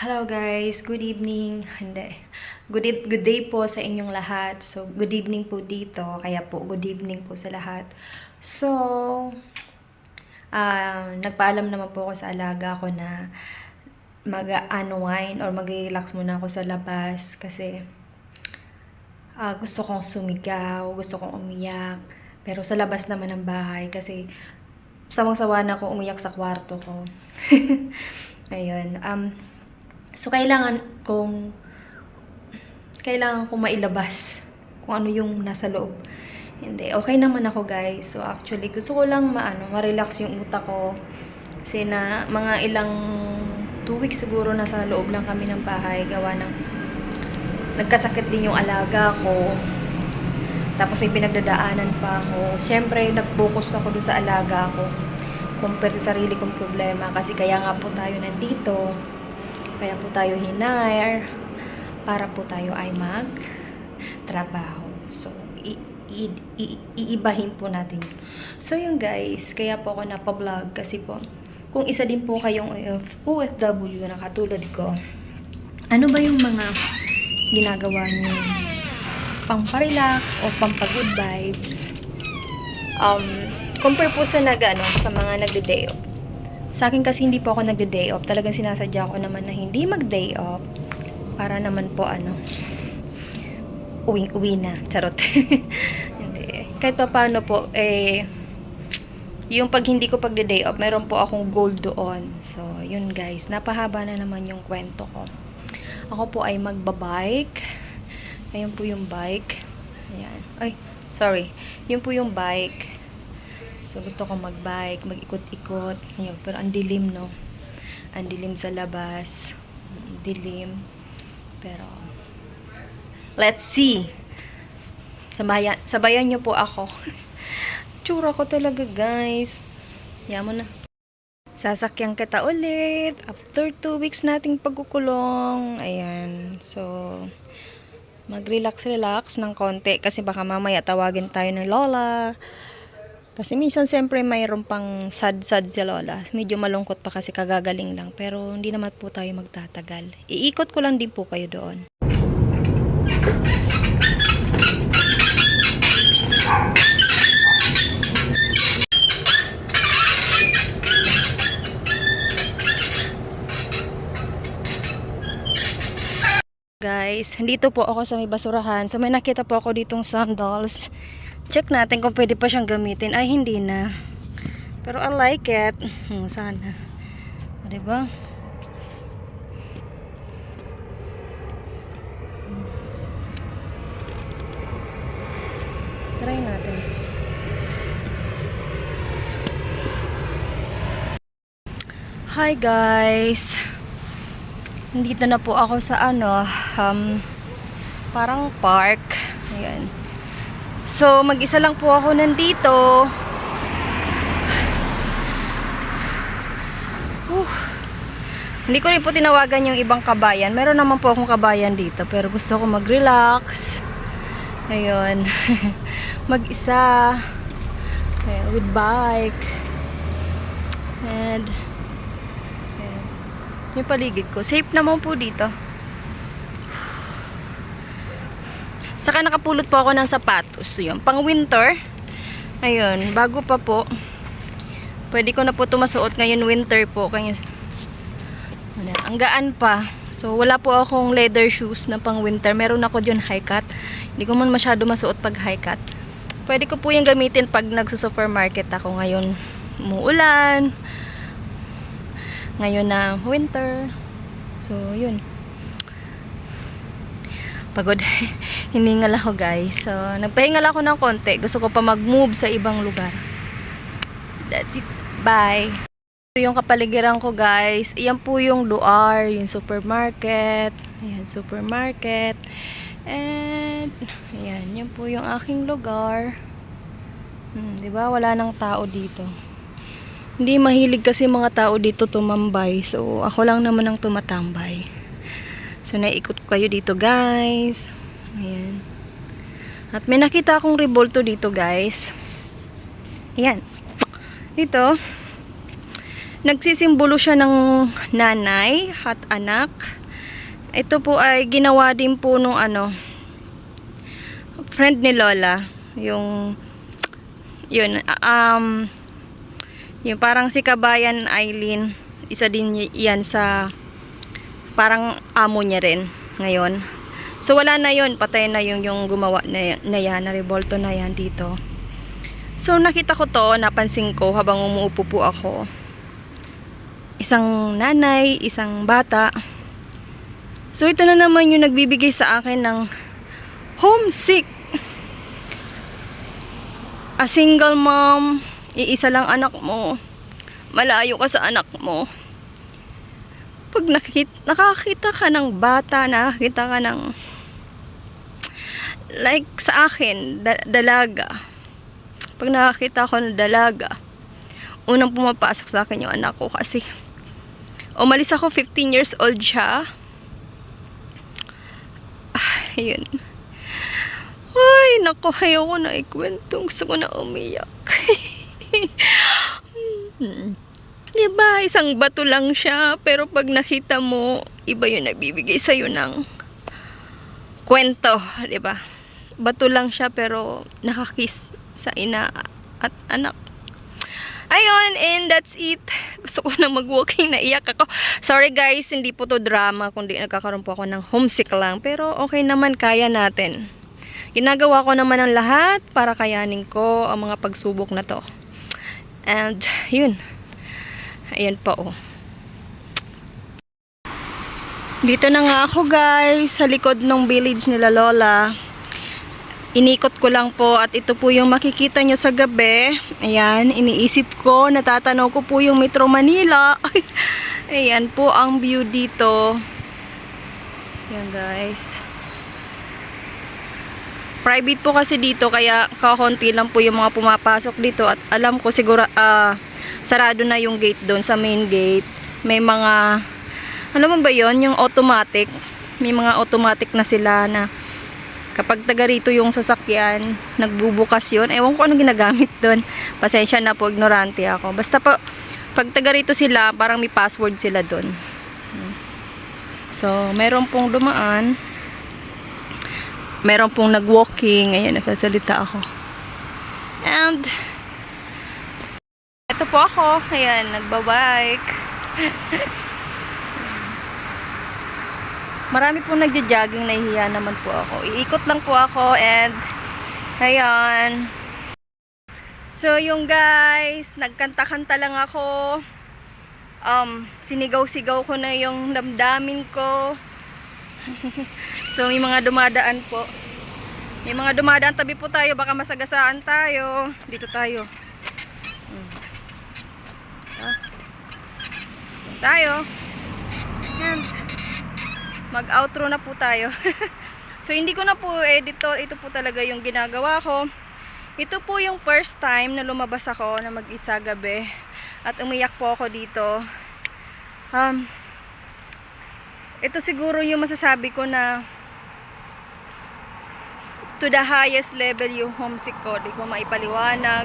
Hello guys, good evening. Hindi. Good, e- good day po sa inyong lahat. So, good evening po dito. Kaya po, good evening po sa lahat. So, ah nagpaalam naman po ako sa alaga ko na mag-unwind or mag-relax muna ako sa labas kasi ah, gusto kong sumigaw, gusto kong umiyak. Pero sa labas naman ng bahay kasi sawang-sawa na ako umiyak sa kwarto ko. Ayun. Um, so, kailangan kong kailangan kong mailabas kung ano yung nasa loob. Hindi. Okay naman ako, guys. So, actually, gusto ko lang maano, ma-relax yung utak ko. Kasi na mga ilang two weeks siguro nasa loob lang kami ng bahay. Gawa ng nagkasakit din yung alaga ko. Tapos ay pinagdadaanan pa ako. Siyempre, nag-focus ako dun sa alaga ko. Compare sa sarili kong problema. Kasi kaya nga po tayo nandito. Kaya po tayo hinire. Para po tayo ay mag trabaho. So, iibahin po natin. So, yun guys. Kaya po ako napablog. Kasi po, kung isa din po kayong OF- OFW na katulad ko, ano ba yung mga ginagawa niyo pang-relax o pampa-good vibes. Um, compare po sa nag, ano, sa mga nagde-day off. Sa akin kasi hindi po ako nagde-day off. Talagang sinasadya ko naman na hindi mag-day off. Para naman po, ano, uwing-uwi na. Charot. hindi. Kahit pa paano po, eh, yung pag hindi ko pagde-day off, meron po akong goal doon. So, yun guys. Napahaba na naman yung kwento ko. Ako po ay magbabike. Ayan po yung bike. Ayan. Ay, sorry. Yun po yung bike. So, gusto ko mag-bike, mag-ikot-ikot. Pero ang dilim, no? Ang dilim sa labas. Dilim. Pero, let's see. Sabayan, sabayan niyo po ako. Tsura ko talaga, guys. Mo na. Sasakyan kita ulit. After two weeks nating pagkukulong. Ayan. So, mag-relax-relax ng konti kasi baka mamaya tawagin tayo ng lola. Kasi minsan siyempre mayroon pang sad-sad si lola. Medyo malungkot pa kasi kagagaling lang. Pero hindi naman po tayo magtatagal. Iikot ko lang din po kayo doon. Guys, dito po ako sa may basurahan. So may nakita po ako ditong sandals. Check natin kung pwede pa siyang gamitin. Ay, hindi na. Pero I like it. Hmm, sana. O, diba? Try natin. Hi guys! Nandito na po ako sa ano, um, parang park. Ayan. So, mag-isa lang po ako nandito. Whew. Hindi ko rin po tinawagan yung ibang kabayan. Meron naman po akong kabayan dito. Pero gusto ko mag-relax. Ayun. mag-isa. Ayan, with bike. And. Ito yung paligid ko. Safe naman po dito. Saka nakapulot po ako ng sapatos. Yun, pang winter. Ayun, bago pa po. Pwede ko na po tumasuot ngayon winter po. Ano, ang gaan pa. So, wala po akong leather shoes na pang winter. Meron ako dyan high cut. Hindi ko man masyado masuot pag high cut. Pwede ko po yung gamitin pag nagsusupermarket ako ngayon. Umuulan. Ngayon na winter. So, yun. Pagod. Hiningal ako guys. So, nagpahingal ako ng konti. Gusto ko pa mag-move sa ibang lugar. That's it. Bye. Ito yung kapaligiran ko guys. Iyan po yung luar, yung supermarket. Ayan, supermarket. And, ayan, yan po yung aking lugar. Hmm, di ba? Wala nang tao dito. Hindi mahilig kasi mga tao dito tumambay. So, ako lang naman ang tumatambay. So, naikot ko kayo dito, guys. Ayan. At may nakita akong revolto dito, guys. Ayan. Dito. Nagsisimbolo siya ng nanay at anak. Ito po ay ginawa din po nung ano, friend ni Lola. Yung, yun, um, yung parang si Kabayan Eileen, isa din yan sa parang amo niya rin ngayon. So wala na yun, patay na yung, yung gumawa na, na yan, na revolto na yan dito. So nakita ko to, napansin ko habang umuupo po ako. Isang nanay, isang bata. So ito na naman yung nagbibigay sa akin ng homesick. A single mom, iisa lang anak mo. Malayo ka sa anak mo. Pag nakikita, nakakita ka ng bata, nakakita ka ng like sa akin, da- dalaga. Pag nakakita ko ng dalaga, unang pumapasok sa akin yung anak ko kasi umalis ako 15 years old siya. Ah, yun. Ay, naku, ayoko na ikwento. Gusto ko na umiyak. Hmm. Diba, isang bato lang siya, pero pag nakita mo, iba yung nagbibigay sa'yo ng kwento, diba? Bato lang siya, pero nakakis sa ina at anak. Ayun, and that's it. Gusto ko na mag-walking, naiyak ako. Sorry guys, hindi po to drama, kundi nagkakaroon po ako ng homesick lang. Pero okay naman, kaya natin. Ginagawa ko naman ang lahat para kayanin ko ang mga pagsubok na to. And, yun. Ayan pa oh. Dito na nga ako guys, sa likod ng village nila Lola. Inikot ko lang po at ito po yung makikita nyo sa gabi. Ayan, iniisip ko, natatanaw ko po yung Metro Manila. Ayan po ang view dito. Ayan guys. Private po kasi dito kaya kakonti lang po yung mga pumapasok dito at alam ko siguro ah, sarado na yung gate doon sa main gate. May mga ano mo ba yon yung automatic. May mga automatic na sila na kapag taga rito yung sasakyan, nagbubukas yun. Ewan ko anong ginagamit doon. Pasensya na po, ignorante ako. Basta pa, pag taga rito sila, parang may password sila doon. So, meron pong dumaan. Meron pong nag-walking. Ayan, nagsasalita ako. And, ito po ako. Ayan, nagbabike. Marami pong nagja-jogging, nahihiya naman po ako. Iikot lang po ako and ayan. So yung guys, nagkanta-kanta lang ako. Um, sinigaw-sigaw ko na yung damdamin ko. so may mga dumadaan po. May mga dumadaan tabi po tayo, baka masagasaan tayo. Dito tayo. Hmm. Ah. Tayo. And mag-outro na po tayo. so, hindi ko na po edit to. Ito po talaga yung ginagawa ko. Ito po yung first time na lumabas ako na mag-isa gabi. At umiyak po ako dito. Um, ito siguro yung masasabi ko na to the highest level yung homesick ko. Di ko maipaliwanag.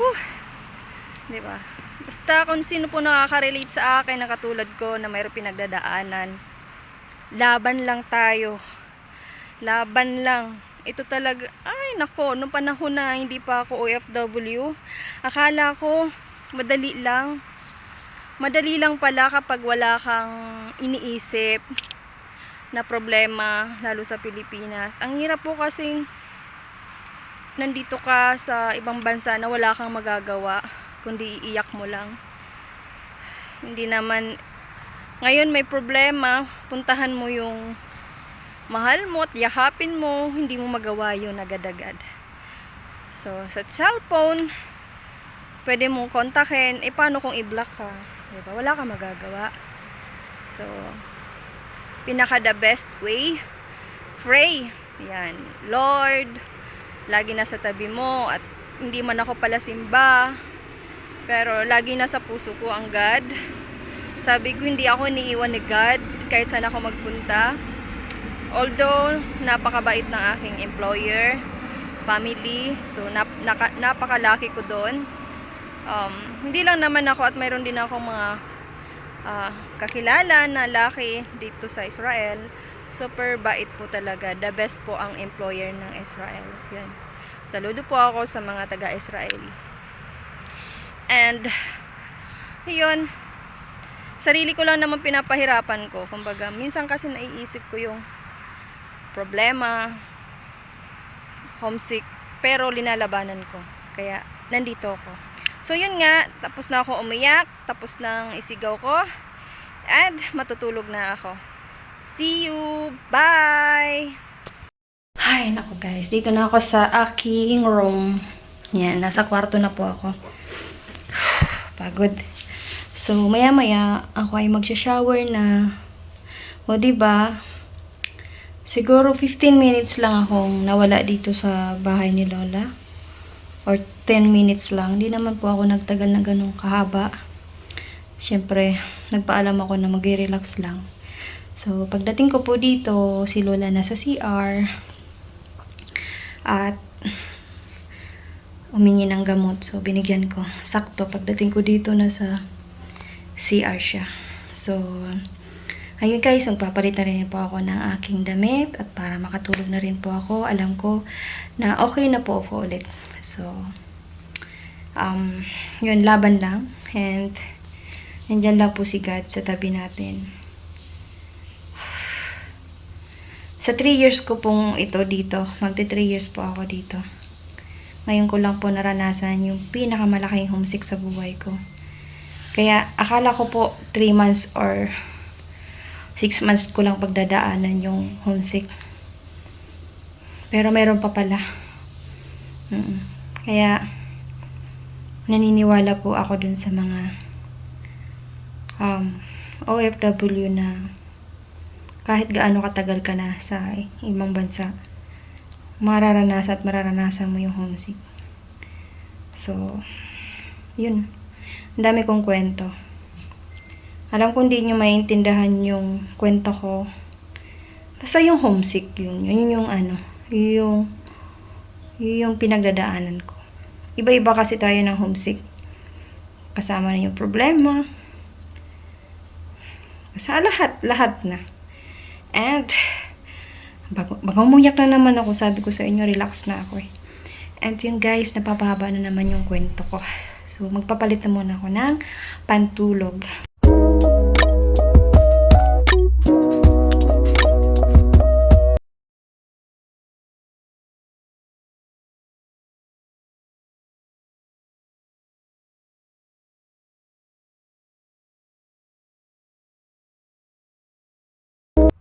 Whew. Di ba? Basta kung sino po nakaka-relate sa akin na katulad ko na mayroong pinagdadaanan. Laban lang tayo. Laban lang. Ito talaga, ay nako, nung panahon na hindi pa ako OFW, akala ko madali lang. Madali lang pala kapag wala kang iniisip na problema, lalo sa Pilipinas. Ang hirap po kasing nandito ka sa ibang bansa na wala kang magagawa kundi iiyak mo lang. Hindi naman ngayon may problema, puntahan mo yung mahal mo at yakapin mo, hindi mo magawa yun agad-agad. So, sa cellphone, pwede mong kontakin, eh paano kung i-block ka? Diba? Wala ka magagawa. So, pinaka the best way, pray. Yan. Lord, lagi nasa tabi mo at hindi man ako pala simba, pero lagi nasa puso ko ang God. Sabi ko, hindi ako iniiwan ni God kahit saan ako magpunta. Although, napakabait ng aking employer, family. So, nap, naka, napakalaki ko doon. Um, hindi lang naman ako at mayroon din akong mga ah, kakilala na laki dito sa Israel. Super bait po talaga. The best po ang employer ng Israel. Yan. Saludo po ako sa mga taga-Israeli. And, yun, sarili ko lang naman pinapahirapan ko. Kumbaga, minsan kasi naiisip ko yung problema, homesick, pero linalabanan ko. Kaya, nandito ako. So, yun nga, tapos na ako umiyak, tapos nang isigaw ko, and matutulog na ako. See you! Bye! Hi, naku guys. Dito na ako sa aking room. Yan, nasa kwarto na po ako. Pagod. So, maya-maya, ako ay magsha-shower na. O, ba? Siguro 15 minutes lang akong nawala dito sa bahay ni Lola. Or 10 minutes lang. Hindi naman po ako nagtagal na ganun kahaba. Siyempre, nagpaalam ako na mag-relax lang. So, pagdating ko po dito, si Lola nasa CR. At umingi ng gamot. So, binigyan ko. Sakto, pagdating ko dito, nasa CR siya. So, ayun guys, magpapalitan rin po ako ng aking damit at para makatulog na rin po ako, alam ko na okay na po ako ulit. So, um, yun, laban lang. And, nandyan lang po si God sa tabi natin. Sa 3 years ko pong ito dito, magti 3 years po ako dito. Ngayon ko lang po naranasan yung pinakamalaking homesick sa buhay ko. Kaya akala ko po 3 months or 6 months ko lang pagdadaanan yung homesick. Pero meron pa pala. Kaya naniniwala po ako dun sa mga um, OFW na kahit gaano katagal ka na sa ibang bansa, mararanasan at mararanasan mo yung homesick. So, yun. Ang dami kong kwento. Alam ko hindi nyo maintindahan yung kwento ko. Basta yung homesick yun. Yun yung ano. Yun yung, yun yung pinagdadaanan ko. Iba-iba kasi tayo ng homesick. Kasama na yung problema. Sa lahat, lahat na. And, bag, bag umuyak na naman ako, sabi ko sa inyo, relax na ako eh. And yun guys, napapahaba na naman yung kwento ko. So, magpapalit na muna ako ng pantulog.